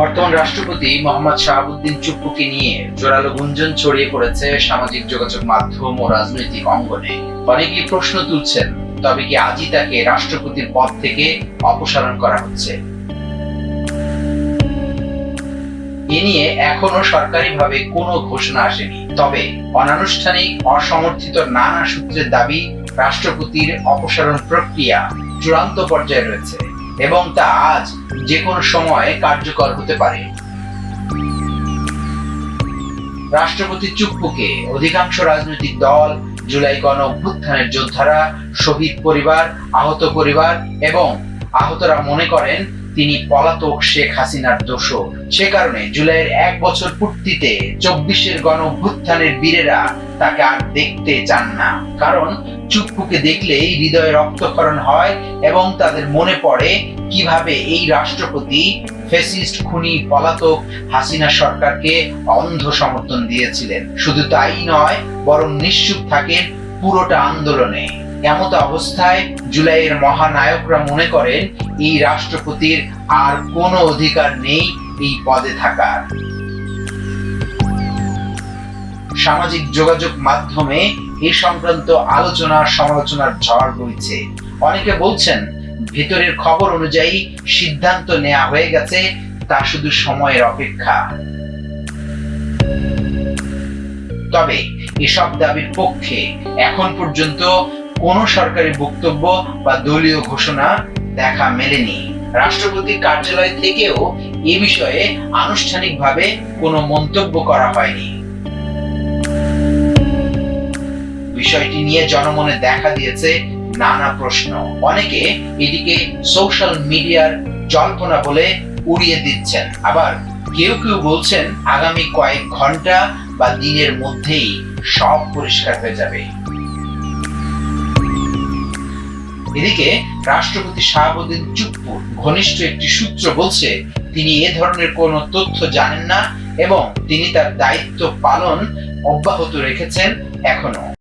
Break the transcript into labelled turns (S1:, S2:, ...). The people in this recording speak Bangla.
S1: বর্তমান রাষ্ট্রপতি মোহাম্মদ শাহাবুদ্দিন চুপ্পুকে নিয়ে জোরালো গুঞ্জন ছড়িয়ে পড়েছে সামাজিক যোগাযোগ মাধ্যম ও রাজনৈতিক অঙ্গনে। অনেকেই প্রশ্ন তুলছেন, তবে কি আজই তাকে রাষ্ট্রপতির পদ থেকে অপসারণ করা হচ্ছে? এ নিয়ে এখনও সরকারিভাবে কোনো ঘোষণা আসেনি। তবে অনানুষ্ঠানিক, অসমর্থিত নানা সূত্রের দাবি, রাষ্ট্রপতির অপসারণ প্রক্রিয়া চূড়ান্ত পর্যায়ে রয়েছে। এবং তা আজ যে কোনো সময় কার্যকর হতে পারে। রাষ্ট্রপতি চুপ্পুকে অধিকাংশ রাজনৈতিক দল, জুলাই গণ অভ্যুত্থানের যোদ্ধারা, শহীদ পরিবার, আহত পরিবার এবং আহতরা মনে করেন তিনি পলাতক শেখ হাসিনার দোষর। সে কারণে জুলাইয়ের এক বছর পূর্তিতে চব্বিশের গণ অভ্যুত্থানের বীরেরা তাকে আর দেখতে চান না। কারণ চুপ্পুকে দেখলেই হৃদয়ে রক্তক্ষরণ হয় এবং তাদের মনে পড়ে, কীভাবে এই রাষ্ট্রপতি ফেসিস্ট খুনি, পলাতক হাসিনা সরকারকে অন্ধ সমর্থন দিয়েছিলেন। শুধু তাই নয়, বরং নিশ্চুপ থাকেন পুরোটা আন্দোলনে। এমত অবস্থায় জুলাইয়ের মহানায়করা মনে করেন, এই রাষ্ট্রপতির আর কোনো অধিকার নেই এই পদে থাকার। সামাজিক যোগাযোগ মাধ্যমে এই সংক্রান্ত আলোচনা, সমালোচনার ঝড় বইছে। অনেকে বলছেন, ভেতরের খবর অনুযায়ী সিদ্ধান্ত নেওয়া হয়ে গেছে, তা শুধু সময়ের অপেক্ষা। তবে এসব দাবির পক্ষে এখন পর্যন্ত কোনো সরকারি বক্তব্য বা দলীয় ঘোষণা দেখা মেলেনি। রাষ্ট্রপতি কার্যালয় থেকেও এ বিষয়ে আনুষ্ঠানিকভাবে কোনো মন্তব্য করা হয়নি। বিষয়টি নিয়ে জনমনে দেখা দিয়েছে নানা প্রশ্ন। অনেকে এটিকে সোশ্যাল মিডিয়ার জল্পনা বলে উড়িয়ে দিচ্ছেন। আবার কেউ কেউ বলছেন আগামী কয়েক ঘণ্টা বা দিনের মধ্যেই সব পরিষ্কার হয়ে যাবে। এদিকে রাষ্ট্রপতি শাহাবুদ্দিন চুপ্পুর ঘনিষ্ঠ একটি সূত্র বলছে, তিনি এ ধরনের কোনো তথ্য জানেন না এবং তিনি তার দায়িত্ব পালন অব্যাহত রেখেছেন এখনও